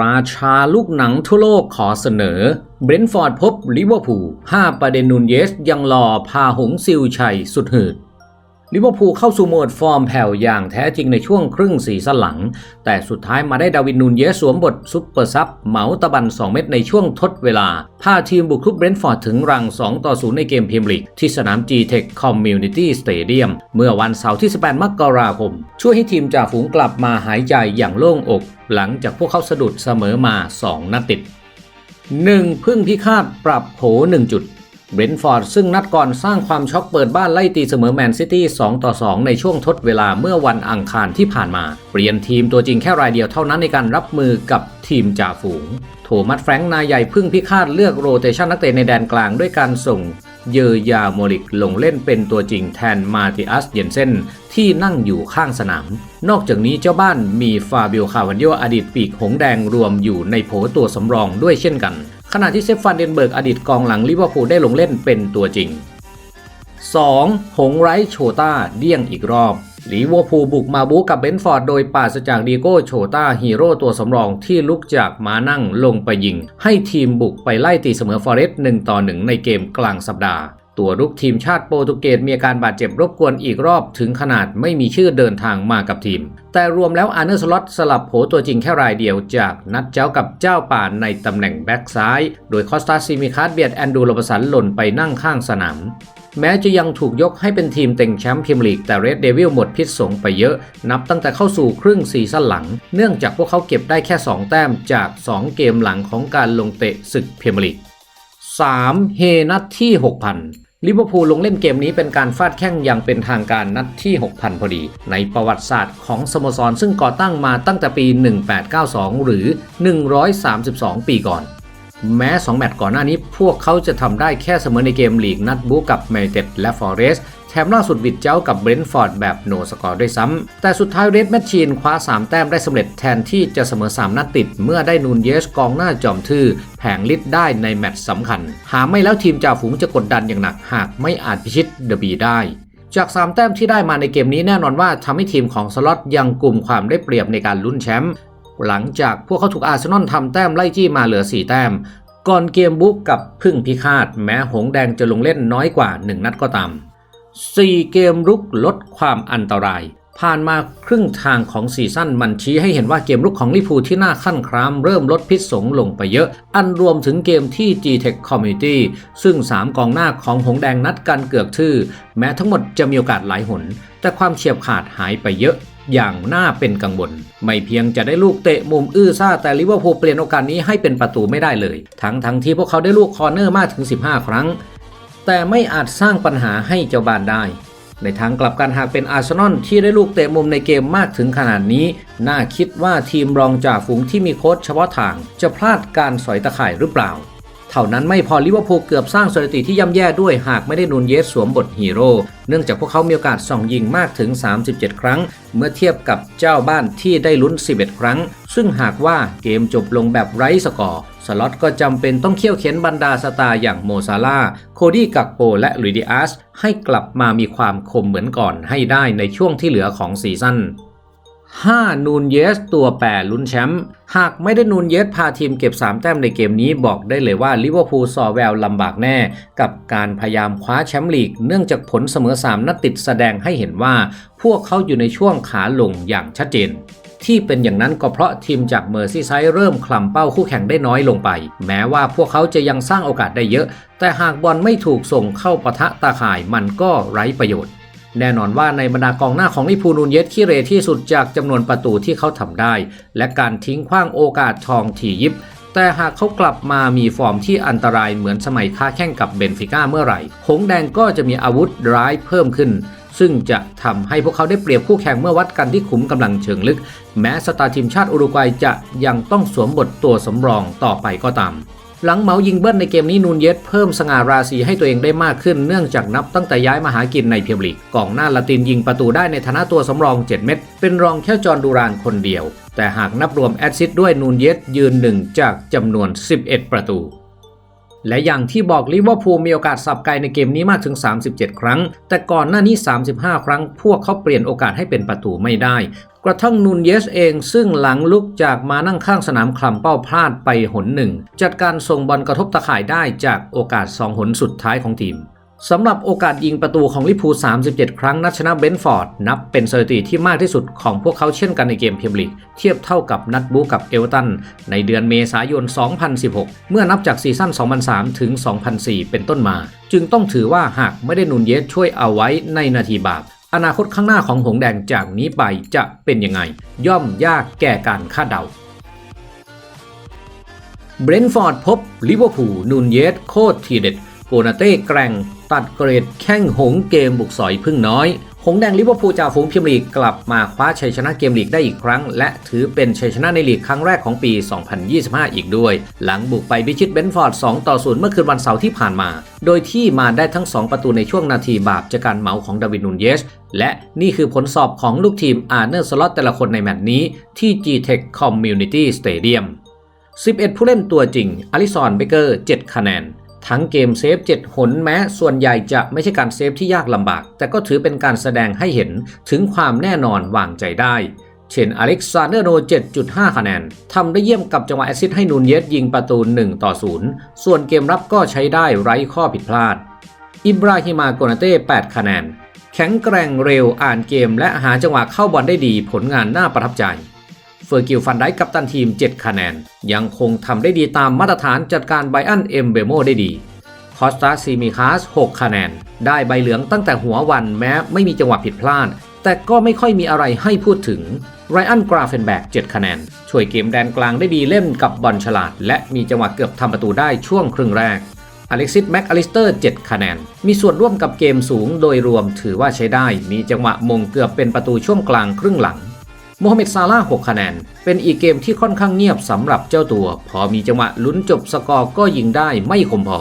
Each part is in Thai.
ราชาลูกหนังทั่วโลกขอเสนอ เบรนท์ฟอร์ดพบลิเวอร์พูล5ประเด็นนูนเยสยังรอพาหงซิลชัยสุดหืด ลิเวอร์พูลเข้าสู่โหมดฟอร์มแผ่วอย่างแท้จริงในช่วงครึ่งสีซั่นหลัง แต่สุดท้ายมาได้ดาวินนูนเยสสวมบทซุปเปอร์ซับเหมาตะบัน 2 เม็ดในช่วงทดเวลา พาทีมบุกทุบเบรนท์ฟอร์ดถึงรัง 2 ต่อ 0 ในเกมพรีเมียร์ลีกที่สนาม G-Tech Community Stadium เมื่อวันเสาร์ที่ 18 มกราคม ช่วยให้ทีมจ่าฝูงกลับมาหายใจอย่างโล่งอก หลังจากพวกเขาสะดุดเสมอมา 2 นัดติด 1. พึ่งพิฆาตปรับโผ1จุด เบรนท์ฟอร์ดซึ่งนัดก่อนสร้างความช็อกเปิดบ้านไล่ตีเสมอแมนซิตี้ 2 ต่อ 2 ในช่วงทดเวลาเมื่อวันอังคารที่ผ่านมา เปลี่ยนทีมตัวจริงแค่รายเดียวเท่านั้นในการรับมือกับทีมจ่าฝูง โทมัสแฟรงค์นายใหญ่พึ่งพิฆาตเลือกโรเตชันนักเตะในแดนกลางด้วยการส่งเยอยาโมลิกลงเล่นเป็นตัวจริงแทนมาติอัสเยนเซนที่นั่งอยู่ข้างสนาม นอกจากนี้เจ้าบ้านมีฟาบิโอคาวันโยอดีตปีกหงแดงรวมอยู่ในโผตัวสำรองด้วยเช่นกัน ขณะที่เซฟฟันเดนเบิร์กอดีตกองหลังลิเวอร์พูลได้ลงเล่นเป็นตัวจริง 2. หงไรโชต้าเดี่ยงอีกรอบลิเวอร์พูลบุกมาบูกับเบนฟอร์ดโดยปราศจากดีโก้โชต้าฮีโร่ตัวสำรองที่ลุกจากม้านั่งลงไปยิง ให้ทีมบุกไปไล่ตีเสมอฟอเรสต์1ต่อ1ในเกมกลางสัปดาห์ ตัวรุกทีมชาติโปรตุเกสมีอาการบาดเจ็บรบกวนอีกรอบถึงขนาดไม่มีชื่อเดินทางมากับทีม แต่รวมแล้วอาร์เนอร์สล็อตสลับโผตัวจริงแค่รายเดียวจากนัดเจ้ากับเจ้าป่าในตำแหน่งแบ็กซ้าย โดยคอสตาซิมิคาสเบียดแอนดูโรบสันหล่นไปนั่งข้างสนามแม้จะยังถูกยกให้เป็นทีมเต็งแชมป์พรีเมียร์ลีกแต่เรดเดวิลหมดพิษสงไปเยอะ นับตั้งแต่เข้าสู่ครึ่งซีซั่นหลัง เนื่องจากพวกเขาเก็บได้แค่ 2 แต้มจาก 2 เกมหลังของการลงเตะศึกพรีเมียร์ลีก 3. เฮนัดที่ 6,000 ลิเวอร์พูลลงเล่นเกมนี้เป็นการฟาดแข้งอย่างเป็นทางการนัดที่ 6,000 พอดี ในประวัติศาสตร์ของสโมสรซึ่งก่อตั้งมาตั้งแต่ปี 1892 หรือ 132 ปีก่อน แม้ 2 แมตช์ก่อนหน้านี้พวกเขาจะทำได้แค่เสมอในเกมลีกนัดบูกับแมเต็ดและฟอเรส ถมล่าสุดวิดเจ้ากับเบรนท์ฟอร์ดแบบโนสกอร์ด้วยซ้ำ แต่สุดท้ายเรดแมชชีนคว้า 3 แต้มได้สำเร็จแทนที่จะเสมอ 3 นัดติด เมื่อได้นูนเยสกองหน้าจอมทื่อแผงลิดได้ในแมตช์สำคัญ หาไม่แล้วทีมจ่าฝูงจะกดดันอย่างหนัก หากไม่อาจพิชิตเดอะบีได้จาก 3 แต้มที่ได้มาในเกมนี้แน่นอนว่าทำให้ทีมของสล็อตยังกลุ่มความได้เปรียบในการลุ้นแชมป์หลังจากพวกเขาถูกอาร์เซนอลทำแต้มไล่จี้มาเหลือ 4 แต้ม ก่อนเกมบุกกับพึ่งพิฆาต แม้หงแดงจะลงเล่นน้อยกว่า 1 นัดก็ตาม 4 เกมรุกลดความอันตราย ผ่านมาครึ่งทางของซีซั่นมันชี้ให้เห็นว่าเกมรุกของลิพูที่น่าขั้นครามเริ่มลดพิษสงลงไปเยอะ อันรวมถึงเกมที่ G-Tech Community ซึ่ง 3 กองหน้าของหงแดงนัดกันเกือกทื่อ แม้ทั้งหมดจะมีโอกาสหลายหน แต่ความเฉียบขาดหายไปเยอะอย่างน่าเป็นกังวล ไม่เพียงจะได้ลูกเตะมุมอื้อซ่าแต่ลิเวอร์พูลเปลี่ยนโอกาสนี้ให้เป็นประตูไม่ได้เลย ทั้งทั้งที่พวกเขาได้ลูกคอร์เนอร์มากถึง 15 ครั้ง แต่ไม่อาจสร้างปัญหาให้เจ้าบ้านได้ ในทางกลับกันหากเป็นอาร์เซนอลที่ได้ลูกเตะมุมในเกมมากถึงขนาดนี้ น่าคิดว่าทีมรองจ่าฝูงที่มีโค้ชเฉพาะทาง จะพลาดการสอยตะข่ายหรือเปล่า เท่านั้นไม่พอลิเวอร์พูลเกือบสร้างสถิติที่ย่ำแย่ด้วยหากไม่ได้นูนเยสสวมบทฮีโร่เนื่องจากพวกเขามีโอกาสส่องยิงมากถึง 37 ครั้ง เมื่อเทียบกับเจ้าบ้านที่ได้ลุ้น 11 ครั้ง ซึ่งหากว่าเกมจบลงแบบไร้สกอร์สล็อตก็จำเป็นต้องเคี่ยวเข็นบรรดาสตาร์อย่างโมซาลาโคดี้กักโปและลุยดิอาสให้กลับมามีความคมเหมือนก่อนให้ได้ในช่วงที่เหลือของซีซั่น 5. นูนเยส ตัวแปรลุ้นแชมป์หากไม่ได้นูนเยส พาทีมเก็บ 3 แต้มในเกมนี้บอกได้เลยว่าลิเวอร์พูลสอแววลำบากแน่ กับการพยายามคว้าแชมป์ลีก เนื่องจากผลเสมอ 3 นัดติดแสดงให้เห็นว่า พวกเขาอยู่ในช่วงขาลงอย่างชัดเจนที่เป็นอย่างนั้นก็เพราะทีมจากเมอร์ซี่ไซด์เริ่มคลำเป้าคู่แข่งได้น้อยลงไป แม้ว่าพวกเขาจะยังสร้างโอกาสได้เยอะ แต่หากบอลไม่ถูกส่งเข้าปะทะตาข่ายมันก็ไร้ประโยชน์ แน่นอนว่าในบรรดากองหน้าของลิพูนูนเยสขี้เรที่สุดจากจำนวนประตูที่เขาทำได้ และการทิ้งขว้างโอกาสทองถี่ยิบ แต่หากเขากลับมามีฟอร์มที่อันตรายเหมือนสมัยค้าแข่งกับเบนฟิก้าเมื่อไหร่หงแดงก็จะมีอาวุธร้ายเพิ่มขึ้น ซึ่งจะทำให้พวกเขาได้เปรียบคู่แข่งเมื่อวัดกันที่ขุมกำลังเชิงลึก แม้สตาร์ทีมชาติอุรุกวัยจะยังต้องสวมบทตัวสำรองต่อไปก็ตาม หลังเมายิงเบิ้ลในเกมนี้นูนเยสเพิ่มสง่าราศีให้ตัวเองได้มากขึ้นเนื่องจากนับตั้งแต่ย้ายมาหากินในเพียมลีกกองหน้าละตินยิงประตูได้ในฐานะตัวสำรอง 7 เม็ดเป็นรองแค่จอร์ดูรานคนเดียว แต่หากนับรวมแอดซิสด้วยนูนเยสยืนหนึ่งจากจำนวน 11 ประตูและอย่างที่บอกลิเวอร์พูลมีโอกาสสับไกลในเกมนี้มากถึง 37 ครั้ง แต่ก่อนหน้านี้ 35 ครั้ง พวกเขาเปลี่ยนโอกาสให้เป็นประตูไม่ได้ กระทั่งนูนเยสเองซึ่งหลังลุกจากมานั่งข้างสนามคลำเป้าพลาดไปหนหนึ่ง จัดการส่งบอลกระทบตะข่ายได้จากโอกาส 2 หนสุดท้ายของทีมสำหรับโอกาสยิงประตูของลิพู37 ครั้งนัดชนะเบนท์ฟอร์ด นับเป็นสถิติที่มากที่สุดของพวกเขาเช่นกันในเกมเมียร์ลีก เทียบเท่ากับนัดบูกับเอเวอร์ตัน ในเดือนเมษายน 2016 เมื่อนับจากซีซั่น 2003 ถึง 2004 เป็นต้นมา จึงต้องถือว่าหากไม่ได้นูนเยสช่วยเอาไว้ในนาทีบาป อนาคตข้างหน้าของหงแดงจากนี้ไปจะเป็นยังไง ย่อมยากแก่การคาดเดาเบรนท์ฟอร์ดพบลิเวอร์พูลนูนเยสโคตรทีเด็ดโกนาเต้แกร่ง ตัดเกรดแข้งหงเกมบุกสอยพึ่งน้อย หงแดงลิเวอร์พูลจากฝูงพรีเมียร์ลีกกลับมาคว้าชัยชนะเกมลีกได้อีกครั้ง และถือเป็นชัยชนะในลีกครั้งแรกของปี 2025 อีกด้วย หลังบุกไปพิชิตเบนฟอร์ด 2 ต่อ 0 เมื่อคืนวันเสาร์ที่ผ่านมา โดยที่มาได้ทั้ง 2 ประตูในช่วงนาทีบาปจากการเหมาของดาวิดนูนเยส และนี่คือผลสอบของลูกทีมอาร์เนอร์สล็อตแต่ละคนในแมตช์นี้ที่ G-Tech Community Stadium 11 ผู้เล่นตัวจริงอลิซอนเบเกอร์ 7 คะแนน ทั้งเกมเซฟ7หนแม้ส่วนใหญ่จะไม่ใช่การเซฟที่ยากลำบาก แต่ก็ถือเป็นการแสดงให้เห็นถึงความแน่นอนวางใจได้ เช่นอเล็กซานเดอร์โน7.5 คะแนนทำได้เยี่ยมกับจังหวะแอซิสให้นูนเยสยิงประตู 1 ต่อ 0 ส่วนเกมรับก็ใช้ได้ไร้ข้อผิดพลาด อิบราฮิมาโกนาเต้ 8 คะแนน แข็งแกร่งเร็วอ่านเกมและหาจังหวะเข้าบอลได้ดีผลงานน่าประทับใจ เฟอร์กิลฟันไดกับตันทีม 7 คะแนน ยังคงทำได้ดีตามมาตรฐานจัดการไบอันเอมเบโมได้ดี คอสตาซีมิคาส 6 คะแนน ได้ใบเหลืองตั้งแต่หัววันแม้ไม่มีจังหวะผิดพลาด แต่ก็ไม่ค่อยมีอะไรให้พูดถึงไรอันกราเฟนแบก 7 คะแนน ช่วยเกมแดนกลางได้ดีเล่นกับบอลฉลาด และมีจังหวะเกือบทำประตูได้ช่วงครึ่งแรกอเล็กซิสแม็กอลิสเตอร์ 7 คะแนน มีส่วนร่วมกับเกมสูงโดยรวมถือว่าใช้ได้ มีจังหวะมงเกือบเป็นประตูช่วงกลางครึ่งหลัง โมฮัมเหม็ดซาลาห์6คะแนน เป็นอีกเกมที่ค่อนข้างเงียบสำหรับเจ้าตัว พอมีจังหวะลุ้นจบสกอร์ก็ยิงได้ไม่คมพอ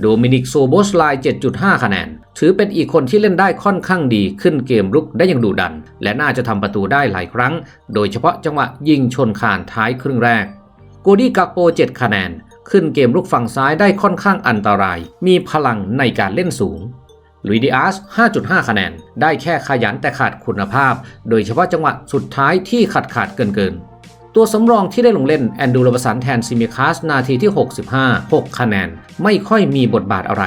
โดมินิกโซโบสไล7.5 คะแนน ถือเป็นอีกคนที่เล่นได้ค่อนข้างดีขึ้นเกมรุกได้อย่างดุดัน และน่าจะทำประตูได้หลายครั้ง โดยเฉพาะจังหวะยิงชนคานท้ายครึ่งแรกโกดี้กาโป 7 คะแนน ขึ้นเกมลุกฝั่งซ้ายได้ค่อนข้างอันตราย มีพลังในการเล่นสูง ลุยดิอาส 5.5 คะแนน ได้แค่ขยันแต่ขาดคุณภาพ โดยเฉพาะจังหวะสุดท้ายที่ขาดขาดเกินเกิน ตัวสำรองที่ได้ลงเล่นแอนดูโรบสันแทนซิมิคาสนาทีที่ 65 6 คะแนน ไม่ค่อยมีบทบาทอะไร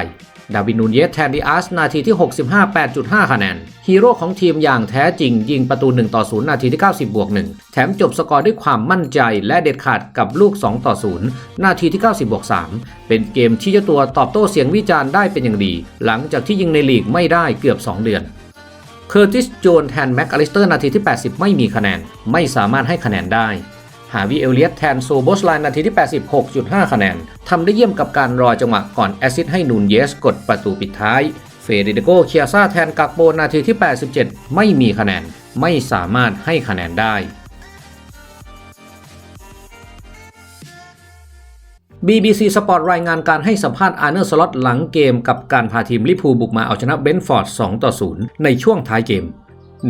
ดาวินนูนเยสแทนดิอาสนาทีที่ 65 8.5 คะแนน ฮีโร่ของทีมอย่างแท้จริง ยิงประตู 1 ต่อ 0 นาทีที่ 90 บวก 1 แถมจบสกอร์ด้วยความมั่นใจและเด็ดขาดกับลูก 2 ต่อ 0 นาทีที่ 90 บวก 3 เป็นเกมที่เจ้าตัวตอบโต้เสียงวิจารณ์ได้เป็นอย่างดี หลังจากที่ยิงในลีกไม่ได้เกือบ 2 เดือนเคอร์ติส โจนแทนแม็กอลิสเตอร์นาทีที่ 80 ไม่มีคะแนน ไม่สามารถให้คะแนนได้ ฮาวิเอลเลียตแทนโซโบสไลน์นาทีที่ 86.5 คะแนน ทำได้เยี่ยมกับการรอจังหวะก่อนแอซิสต์ให้นูนเยสกดประตูปิดท้าย เฟเดริโกเคียซ่าแทนกักโบนาทีที่ 87 ไม่มีคะแนน ไม่สามารถให้คะแนนได้ BBC Sport รายงานการให้สัมภาษณ์อาร์เนอร์สล็อตหลังเกมกับการพาทีมลิพูบุกมาเอาชนะเบนฟอร์ด 2 ต่อ 0 ในช่วงท้ายเกม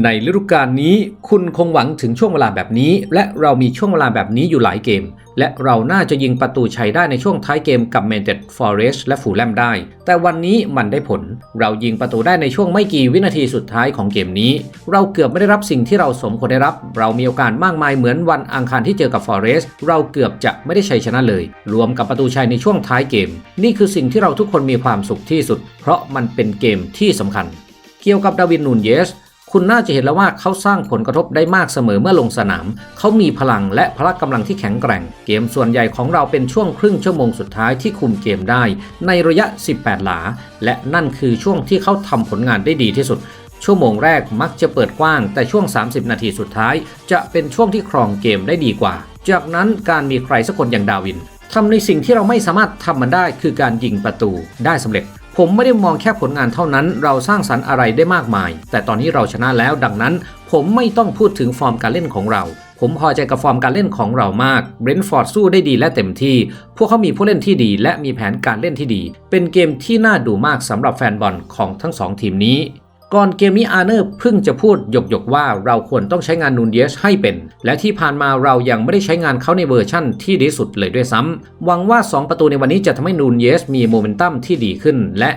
ในฤดูกาลนี้คุณคงหวังถึงช่วงเวลาแบบนี้ และเรามีช่วงเวลาแบบนี้อยู่หลายเกม และเราน่าจะยิงประตูชัยได้ในช่วงท้ายเกมกับแมนเชสเตอร์ฟอเรสและฟูลแลมได้ แต่วันนี้มันได้ผล เรายิงประตูได้ในช่วงไม่กี่วินาทีสุดท้ายของเกมนี้ เราเกือบไม่ได้รับสิ่งที่เราสมควรได้รับ เรามีโอกาสมากมายเหมือนวันอังคารที่เจอกับฟอเรสเราเกือบจะไม่ได้ชัยชนะเลย รวมกับประตูชัยในช่วงท้ายเกม นี่คือสิ่งที่เราทุกคนมีความสุขที่สุด เพราะมันเป็นเกมที่สำคัญ เกี่ยวกับดาวินนูนเยส คุณน่าจะเห็นแล้วว่าเขาสร้างผลกระทบได้มากเสมอเมื่อลงสนาม เขามีพลังและพละกำลังที่แข็งแกร่ง เกมส่วนใหญ่ของเราเป็นช่วงครึ่งชั่วโมงสุดท้ายที่คุมเกมได้ ในระยะ 18 หลา และนั่นคือช่วงที่เขาทำผลงานได้ดีที่สุด ชั่วโมงแรกมักจะเปิดกว้าง แต่ช่วง 30 นาทีสุดท้าย จะเป็นช่วงที่ครองเกมได้ดีกว่า จากนั้นการมีใครสักคนอย่างดาวินทำในสิ่งที่เราไม่สามารถทำมันได้คือการยิงประตูได้สำเร็จ ผมไม่ได้มองแค่ผลงานเท่านั้น เราสร้างสรรค์อะไรได้มากมาย แต่ตอนนี้เราชนะแล้วดังนั้น ผมไม่ต้องพูดถึงฟอร์มการเล่นของเราผมพอใจกับฟอร์มการเล่นของเรามากเบรนท์ฟอร์ดสู้ได้ดีและเต็มที่ พวกเขามีผู้เล่นที่ดีและมีแผนการเล่นที่ดี เป็นเกมที่น่าดูมากสำหรับแฟนบอลของทั้งสองทีมนี้ ก่อนเกมนี้อาร์เนอร์เพิ่งจะพูดหยกๆว่าเราควรต้องใช้งานนูนเดียสให้เป็น และที่ผ่านมาเรายังไม่ได้ใช้งานเขาในเวอร์ชั่นที่ดีสุดเลยด้วยซ้ำหวังว่า 2 ประตูในวันนี้จะทำให้นูนเยสมีโมเมนตัมที่ดีขึ้น และ